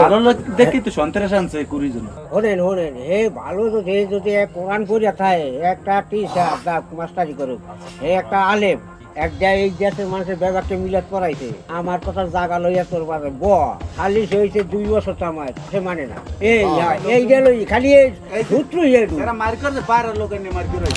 ভালো লোক দেখি তো সন্ত্রাস আনছে কুড়ি জন হলেন হলেন হে ভালো হে যদি এক কোরআন থাকে একটা টিচার মাস্টারি করুক হে একটা আলেম এক এই দেশের মানুষের মিলাত আমার কথা জাগা লইয়া তোর বাবা ব খালি সে হয়েছে দুই বছর তো আমার সে মানে না। এই এই গেল খালি এই সূত্র হেডু এরা মার করছে বাইরের লোক এনে মার করে।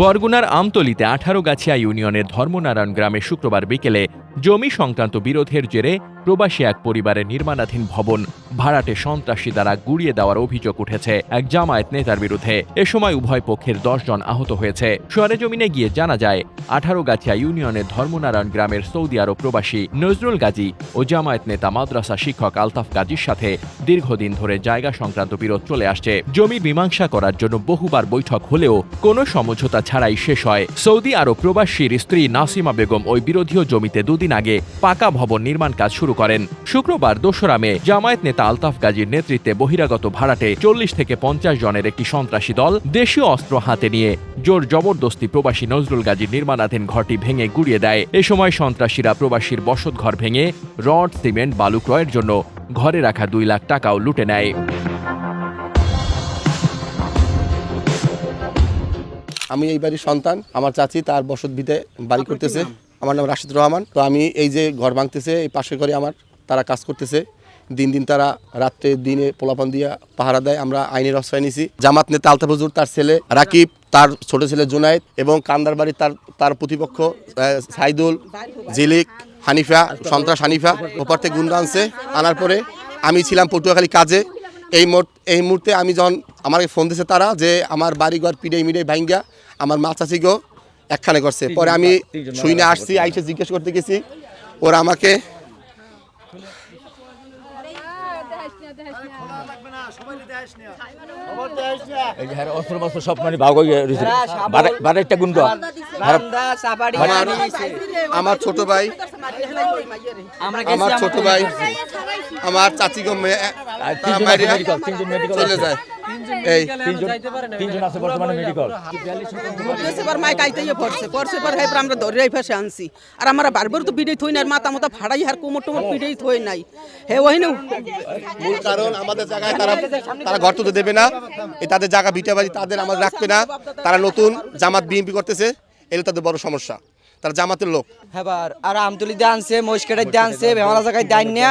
বরগুনার আমতলিতে আঠারো গাছিয়া ইউনিয়নের ধর্মনারায়ণ গ্রামে শুক্রবার বিকেলে জমি সংক্রান্ত বিরোধের জেরে প্রবাসী এক পরিবারের নির্মাণাধীন ভবন ভাড়াটে সন্ত্রাসী দ্বারা গুড়িয়ে দেওয়ার অভিযোগ উঠেছে এক জামায়াত নেতার বিরুদ্ধে। এ সময় উভয় পক্ষের জন আহত হয়েছে। সরেজমিনে গিয়ে জানা যায়, আঠারো গাছিয়া ইউনিয়নের ধর্মনারায়ণ গ্রামের সৌদি আরব প্রবাসী নজরুল গাজী ও জামায়াত নেতা মাদ্রাসা শিক্ষক আলতাফ গাজীর সাথে দীর্ঘদিন ধরে জায়গা সংক্রান্ত বিরোধ চলে আসছে। জমি মীমাংসা করার জন্য বহুবার বৈঠক হলেও কোনো সমঝোতা ছাড়াই শেষ হয়। সৌদি আরব প্রবাসীর স্ত্রী নাসিমা বেগম ওই বিরোধীয় জমিতে দুদিন আগে পাকা ভবন নির্মাণ কাজ শুরু করেন। শুক্রবার দোসরা মে জামায়াত নেতা আলতাফ গাজীর নেতৃত্বে বহিরাগত ভাড়াটে চল্লিশ থেকে পঞ্চাশ জনের একটি সন্ত্রাসী দল দেশীয় অস্ত্র হাতে নিয়ে জোর জবরদস্তি প্রবাসী নজরুল গাজীর নির্মাণাধীন ঘরটি ভেঙে গুড়িয়ে দেয়। এ সময় সন্ত্রাসীরা প্রবাসীর বসত ঘর ভেঙে রড, সিমেন্ট, বালু ক্রয়ের জন্য ঘরে রাখা দুই লাখ টাকাও লুটে নেয়। আমি এই বাড়ির সন্তান আমার চাচি তার বসত ভিতে বাড়ি করতেছে। আমার নাম রাশিদ রহমান। তো আমি এই যে ঘর ভাঙতেছে এই পাশের ঘরে আমার তারা কাজ করতেছে। দিন দিন তারা রাত্রে দিনে পোলাপান দিয়া পাহারা দেয়। আমরা আইনের আশ্রয় নিছি জামাত নেতা আলতাফ হুজুর তার ছেলে রাকিব তার ছোট ছেলে জুনায়েদ এবং কান্দার বাড়ির তার তার প্রতিপক্ষ সাইদুল জিলিক হানিফা সন্ত্রাস হানিফা ওপার থেকে গুন্ডা আনছে। আনার পরে আমি ছিলাম পটুয়াখালী কাজে। এই মোট এই মুহূর্তে আমি যখন আমাকে ফোন দিছে তারা যে আমার বাড়িঘর পিড়ে মিডে ভাঙ্গা আমার মা চাচিকেও একখানে করছে। পরে আমি শুইনে আসছি আইসে জিজ্ঞেস করতে গেছি ওরা আমাকে হ্যাঁ মানে হয়ে আমার আমার ছোট ভাই আমার ছোট ভাই আমার মেডিকেল চলে যায়। এই তিনজন তিনজন আছে বর্তমানে মেডিকেল এবার মাইক আইতেই পড়ছে। পড়ছে পর হেবার আমরা ধরে ফেসে আনছি। আর আমরা বারবার তো পিড়ে থই না মাথা মাথা ফাড়াই আর কোমর টোমর পিড়েই থই নাই। হে ওই না মূল কারণ আমাদের জায়গায় তারা তারা ঘর তুলতে দেবে না। এই তাদের জায়গা ভিটা বাড়ি তাদের আমাদের রাখবে না। তারা নতুন জামাত বিএনপি করতেছে এটা তাদের বড় সমস্যা। তারা জামাতের লোক। হেবার আর আমতুলি দিয়ে আনছে মহিষকাটার দিয়ে আনছে বেমালা জায়গায় দান নিয়ে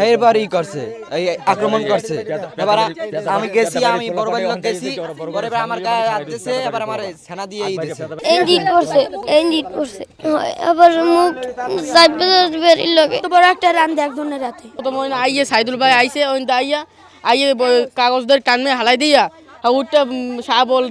হেবার ই করছে এই আক্রমণ করছে। এবার আমি গেছি আমি বড় লোক গেছি পরে আমার গায়ে এবার আমার সেনা দিয়ে ই দিছে। এনজিট করছে এনজিট করছে। হয়, আবার মুখ বেরিয়ে লগে। তো বড় একটা রান দেখ রাতে প্রথম ওই আইয়ে সাইদুল ভাই আইছে ওই আইয়া আইয়ে ব- কাগজ ধরে টানমে হালাই দিয়া আর উঠটা সাবল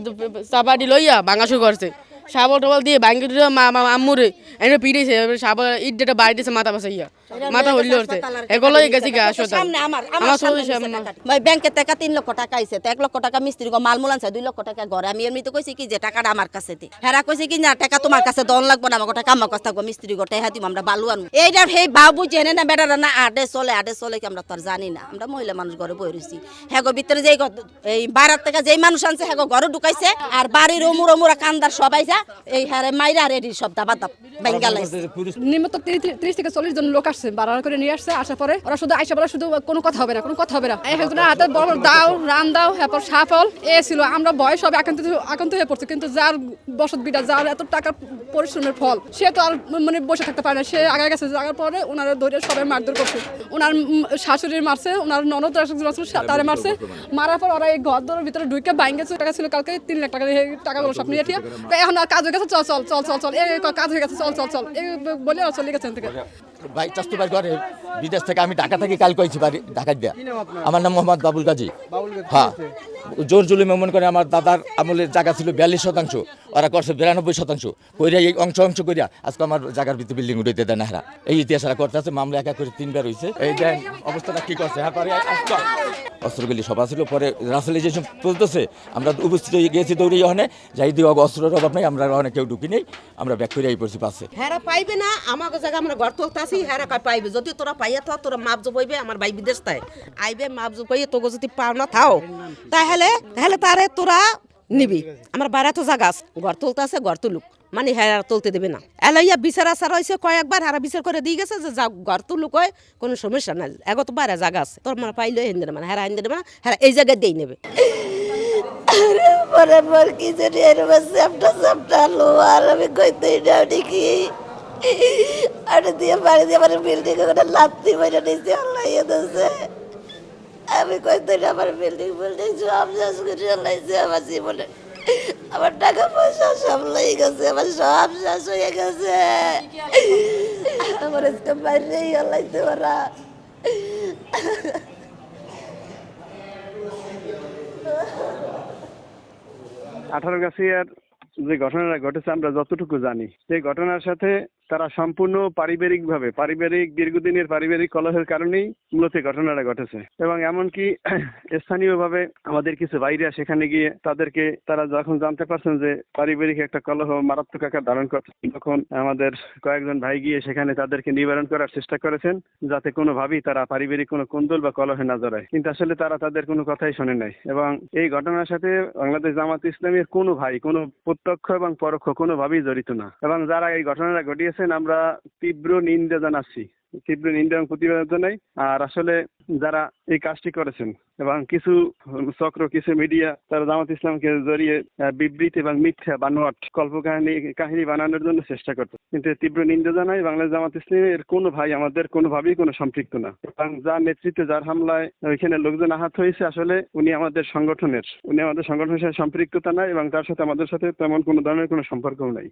চাপাটি লইয়া ভাঙা শুরু করছে। সাবল টাবল দিয়ে ভাঙ্গি মা আম্মুরে এনে পিড়েছে শাবল, ইট যেটা বাইরে মাথা পাশে ইয়া মাথা হইলে উঠছে এগুলোই গেছি গা আসতে সামনে আমার আমার সামনে। ভাই ব্যাংকে টাকা তিন লক্ষ টাকা আইছে তো এক লক্ষ টাকা মিস্ত্রি গো মাল মুলানছে দুই লক্ষ টাকা ঘরে। আমি এমনিতে কইছি কি যে টাকাটা আমার কাছে দে। হেরা কইছে কি না টাকা তোমার কাছে দন লাগবে না আমার টাকা আমার কাছে থাকব মিস্ত্রি গো টাকা দিম আমরা বালু আনব। এইটার সেই বাবু জেনে না বেটারা না আডে চলে আডে চলে কি আমরা তো জানি না। আমরা মহিলা মানুষ ঘরে বই রয়েছি হ্যাঁ গো ভিতরে যেই এই বাইরের থেকে যেই মানুষ আনছে হ্যাঁ গো ঘরে ঢুকাইছে আর বাড়ির অমুর অমুরা কান্দার সবাই যা এই হ্যারে মাইরা আর এডি সব দাবা দাব বেঙ্গালাইছে নিম্নত ত্রিশ থেকে চল্লিশ জন লোক আসছে বাড়ানো করে নিয়ে আসছে, আসার পরে ওরা শুধু আইসা বলে শুধু কোনো কথা হবে না, কোনো কথা হবে না। একজনের হাতে বড় দাও, রান দাও, এরপর সাফল, এ ছিল। আমরা বয়স হবে একান্ত একান্ত হয়ে পড়ছে, কিন্তু যার বসত বিটা, যার এত টাকার পরিশ্রমের ফল। সে তো আর মানে বসে থাকতে পারে না। সে আগে গেছে, যাওয়ার পরে ওনারা ধরে সবাই মারধর করছে। ওনার শাশুড়ির মারছে ওনার ননদ তারে মারছে। মারার পর ওরা এই ঘর দরের ভিতরে ঢুকে বাইন গেছে টাকা ছিল কালকে, তিন লাখ টাকা টাকাগুলো সব নিয়ে ঠিয়া এখন আর কাজ হয়ে গেছে, চল চল চল চল চল, এই কাজ হয়ে গেছে, চল চল চল, এই বলে চলে গেছে এখান থেকে। ভাই চাস্তু ভাই ঘরে, বিদেশ থেকে আমি ঢাকা থেকে কাল কইছি, বাড়ি ঢাকা দিয়া। আমার নাম মোহাম্মদ বাবুল গাজী। হ্যাঁ। জোর জুলুমে মনে করে আমার দাদার আমলের জায়গা ছিল বিয়াল্লিশ শতাংশ, ওরা করছে বিরানব্বই শতাংশ। কইরা এই অংশ অংশ করিয়া আজকে আমার জায়গার ভিতরে বিল্ডিং উঠাইতে দেয় না হেরা এই ইতিহাস করতে আছে মামলা একা করে তিনবার হয়েছে এই দেন, অবস্থাটা কি করছে? হ্যাঁ অস্ত্রগুলি সভা ছিল পরে রাসেলে যে চলতেছে আমরা উপস্থিত হয়ে গেছি দৌড়ে ওখানে যাই দিয়ে অস্ত্র অভাব নেই, আমরা অনেক কেউ ঢুকি নেই, আমরা ব্যাক করে পড়ছি পাশে হেরা পাইবে না, আমাকে জায়গা আমরা ঘর আসি হ্যাঁ পাইবে? যদি তোরা পাইয়া থাও, তোরা মাপ জবাইবে আমার ভাই বিদেশ তাই। আইবে, মাপ জবাইয়ে তোকে যদি পাও না, থাও। তাহলে তাহলে তারে তোরা নিবি। আমার বাইরে তো জাগা আছে ঘর তুলতে আছে ঘর তুলুক। মানে হ্যাঁ তুলতে দেবে না। এলাইয়া বিচার আসার হয়েছে কয়েকবার হারা বিচার করে দিয়ে গেছে যে যা ঘর তুলুক হয় কোনো সমস্যা নাই। এগো তো বাইরে জাগা আছে। তোর মানে পাইলে হিন্দি মানে হ্যাঁ হিন্দি মানে হ্যাঁ এই জায়গায় দিয়ে নেবে। পরে পর কি জানি এরকম চ্যাপটা আর আমি কইতেই না দেখি। আর দিয়ে বাড়ি দিয়ে আমার বিল্ডিং ওখানে লাত্তি মেরে নিয়েছে আল্লাহ দিয়েছে আমি কইতেই না আমার বিল্ডিং বিল্ডিং সব শেষ করে আল্লাহছে আমার জীবনে। আমার টাকা পয়সা সব লেগে গেছে, আমার সব শেষ হয়ে গেছে। আমার আজকে বাইরেই আল্লাহতে ওরা। আঠারো গাছিয়ার যে ঘটনাটা ঘটেছে, আমরা যতটুকু জানি, সেই ঘটনার সাথে তারা সম্পূর্ণ পারিবারিকভাবে, পারিবারিক দীর্ঘদিনের পারিবারিক কলহের কারণেই মূলত ঘটনাটা ঘটেছে। এবং এমনকি স্থানীয়ভাবে আমাদের কিছু ভাইরা সেখানে গিয়ে তাদেরকে, তারা যখন জানতে পারছেন যে পারিবারিক একটা কলহ মারাত্মক আকার ধারণ করছে, তখন আমাদের কয়েকজন ভাই গিয়ে সেখানে তাদেরকে নিবারণ করার চেষ্টা করেছেন, যাতে কোনোভাবেই তারা পারিবারিক কোনো কুন্দল বা কলহে না জড়ায়। কিন্তু আসলে তারা তাদের কোনো কথাই শোনে নাই। এবং এই ঘটনার সাথে বাংলাদেশ জামাত ইসলামের কোনো ভাই, কোনো প্রত্যক্ষ এবং পরোক্ষ কোনোভাবেই জড়িত না। এবং যারা এই ঘটনাটা ঘটিয়েছেন আমরা তীব্র নিন্দা জানাচ্ছি। তীব্র নিন্দা এবং প্রতিবাদ জানাই। আর আসলে যারা এই কাজটি করেছেন এবং কিছু চক্র, কিছু মিডিয়া, তারা জামাত ইসলামকে জড়িয়ে বিবৃতি এবং মিথ্যা, বানোয়াট, কল্পকাহিনী, কাহিনী বানানোর জন্য চেষ্টা করত কিন্তু তীব্র নিন্দা জানাই বাংলাদেশ জামাত ইসলামের কোনো ভাই আমাদের কোনোভাবেই কোনো সম্পৃক্ত না। এবং যার নেতৃত্বে, যার হামলায় ওইখানে লোকজন আহত হয়েছে, আসলে উনি আমাদের সংগঠনের। উনি আমাদের সংগঠনের সাথে সম্পৃক্ততা নাই এবং তার সাথে, আমাদের সাথে তেমন কোনো ধরনের কোনো সম্পর্কও নাই।